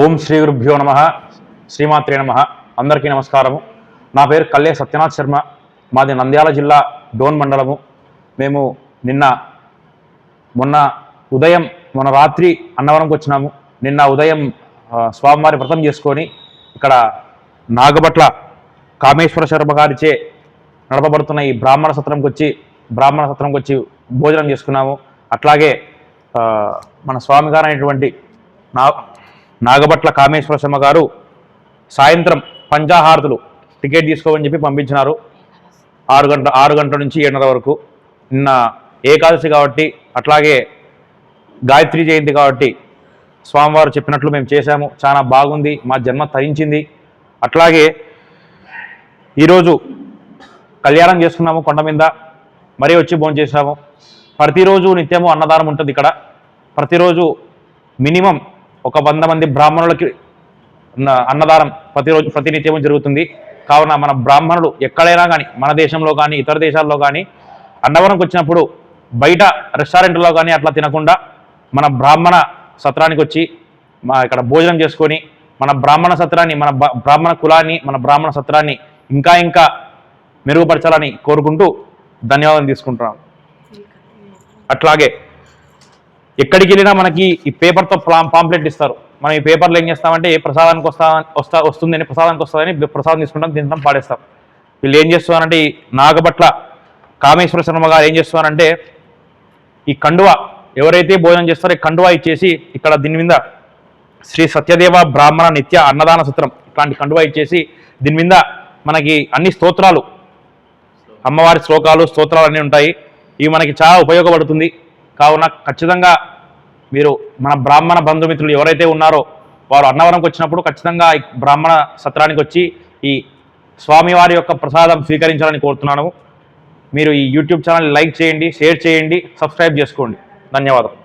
ఓం శ్రీ గురుభ్యో నమ. శ్రీమాత్రే నమ. అందరికీ నమస్కారము. నా పేరు కల్లే సత్యనాథ్ శర్మ. మాది నంద్యాల జిల్లా డోన్ మండలము. మేము నిన్న మొన్న ఉదయం మొన్న రాత్రి అన్నవరంకి వచ్చినాము. నిన్న ఉదయం స్వామివారి వ్రతం చేసుకొని ఇక్కడ నాగపట్ల కామేశ్వర శర్మ గారిచే నడపబడుతున్న ఈ బ్రాహ్మణ సత్రంకి వచ్చి బ్రాహ్మణ సత్రంకి వచ్చి భోజనం చేసుకున్నాము. అట్లాగే మన స్వామి గారు అయినటువంటి నా నాగబట్ల కామేశ్వర శర్మ గారు సాయంత్రం పంచాహారతులు టికెట్ తీసుకోమని చెప్పి పంపించినారు. ఆరు గంట ఆరు గంటల నుంచి ఏడున్నర వరకు. నిన్న ఏకాదశి కాబట్టి అట్లాగే గాయత్రి జయంతి కాబట్టి స్వామివారు చెప్పినట్లు మేము చేశాము. చాలా బాగుంది మా జన్మ తరించింది. అట్లాగే ఈరోజు కళ్యాణం చేసుకున్నాము కొండ మీద మరీ వచ్చి భోజనం చేసినాము. ప్రతిరోజు నిత్యము అన్నదానం ఉంటుంది ఇక్కడ. ప్రతిరోజు మినిమం ఒక వంద మంది బ్రాహ్మణులకి ఉన్న- అన్నదానం ప్రతిరోజు ప్రతినిత్యము జరుగుతుంది. కావున మన బ్రాహ్మణులు ఎక్కడైనా కానీ మన దేశంలో కానీ ఇతర దేశాల్లో కానీ అన్నవరంకి వచ్చినప్పుడు బయట రెస్టారెంట్లో కానీ అట్లా తినకుండా మన బ్రాహ్మణ సత్రానికి వచ్చి మా ఇక్కడ భోజనం చేసుకొని మన బ్రాహ్మణ సత్రాన్ని మన బ్రాహ్మణ కులాన్ని మన బ్రాహ్మణ సత్రాన్ని ఇంకా ఇంకా మెరుగుపరచాలని కోరుకుంటూ ధన్యవాదం తీసుకుంటున్నాం అట్లాగే ఎక్కడికి వెళ్ళినా మనకి ఈ పేపర్తో పాంప్లెట్ ఇస్తారు. మనం ఈ పేపర్లో ఏం చేస్తామంటే ఏ ప్రసాదానికి వస్తా వస్తా వస్తుందని ప్రసాదానికి వస్తుందని ప్రసాదం తీసుకుంటాం తింటాం పాడేస్తాం. వీళ్ళు ఏం చేస్తున్నారంటే ఈ కామేశ్వర శర్మ గారు ఏం చేస్తున్నారంటే ఈ కండువ ఎవరైతే భోజనం చేస్తారో ఈ కండువ ఇచ్చేసి ఇక్కడ దీని మీద శ్రీ సత్యదేవ బ్రాహ్మణ నిత్య అన్నదాన సూత్రం ఇట్లాంటి కండువ ఇచ్చేసి దీని మీద మనకి అన్ని స్తోత్రాలు అమ్మవారి శ్లోకాలు స్తోత్రాలు అన్నీ ఉంటాయి. ఇవి మనకి చాలా ఉపయోగపడుతుంది. కావున ఖచ్చితంగా మీరు మన బ్రాహ్మణ బంధుమిత్రులు ఎవరైతే ఉన్నారో వారు అన్నవరంకి వచ్చినప్పుడు ఖచ్చితంగా బ్రాహ్మణ సత్రానికి వచ్చి ఈ స్వామివారి యొక్క ప్రసాదం స్వీకరించాలని కోరుతున్నాను. మీరు ఈ యూట్యూబ్ ఛానల్ లైక్ చేయండి షేర్ చేయండి సబ్స్క్రైబ్ చేసుకోండి. ధన్యవాదాలు